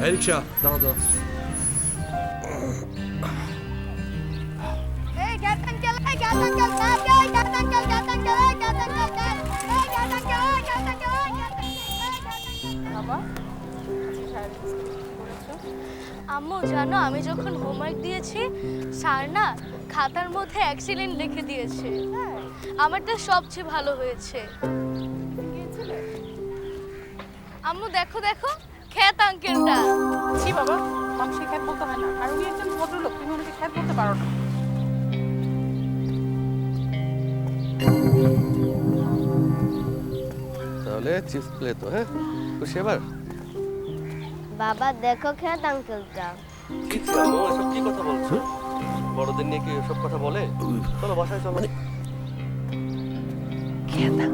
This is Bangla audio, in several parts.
Hej, Riksha, আম্মু জানো আমি যখন হোমওয়ার্ক দিয়েছি স্যার না খাতার মধ্যে অ্যাক্সিডেন্ট লিখে দিয়েছে। আমারটা সবচেয়ে ভালো হয়েছে। আম্মু দেখো দেখো। খ্যাত আঙ্কেলটা। ছি বাবা মানুষকে খ্যাত বলতে হয় না। আর উনি একজন ভদ্রলোক তুমি ওনাকে খ্যাত বলতে পারো না। তাহলে চিপস প্লে তো হ্যাঁ? খুশি এবার বাবা দেখো খেত আঙ্কেলটা। কি জানো এসব কি কথা বলছো? বড়দের নিয়ে কি এসব কথা বলে? চলো বাসায় চলো। নেন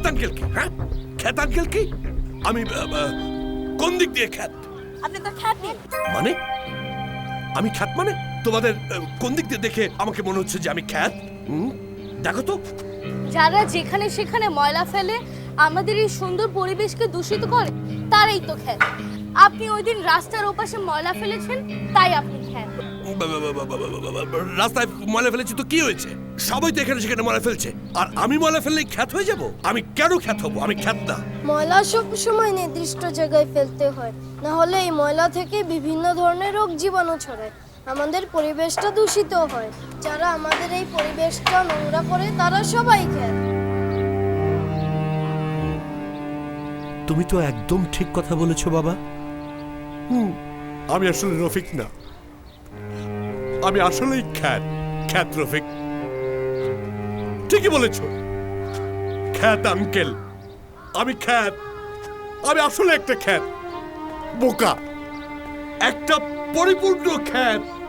খ্যাত আঙ্কেল কি হ্যাঁ? খ্যাত আঙ্কেল কি? আমি কোন দিক দিয়ে খ্যাত আপনি তো খ্যাতি। মানে? আমি খ্যাত মানে? তোমাদের কোন দিক দিয়ে দেখে আমাকে মনে হচ্ছে যে আমি খ্যাত? দেখো তো। যারা যেখানে সেখানে ময়লা ফেলে আমাদের এই সুন্দর পরিবেশকে দূষিত করে তারাই তো খ্যাত। আপনি ওই দিন রাস্তার ওপাশে ময়লা ফেলেছেন তাই আপনি খ্যাত রাস্তায় ময়লা ফেলেছি তো কি হয়েছে? সবাই তো এখানে সেখানে ময়লা ফেলছে। আর আমি ময়লা ফেললে খ্যাত হয়ে যাব? আমি কেন খ্যাত হব? আমি খ্যাত না। ময়লা সব সময় নির্দিষ্ট জায়গায় ফেলতে হয়। না হলে এই ময়লা থেকে বিভিন্ন ধরনের রোগ জীবাণু ছড়ায়। আমাদের পরিবেশটা দূষিত হয়। যারা আমাদের এই পরিবেশটা নোংরা করে তারা সবাই খ্যাত তুমি তো একদম ঠিক কথা বলেছ বাবা। আমি আসলে রফিক না। আমি আসলেই খ্যাত খ্যাত রফিক। ঠিকই বলেছ। খ্যাত আঙ্কেল। আমি খ্যাত। আমি আসলে একটা খ্যাত। বোকা। একটা পরিপূর্ণ খ্যাত।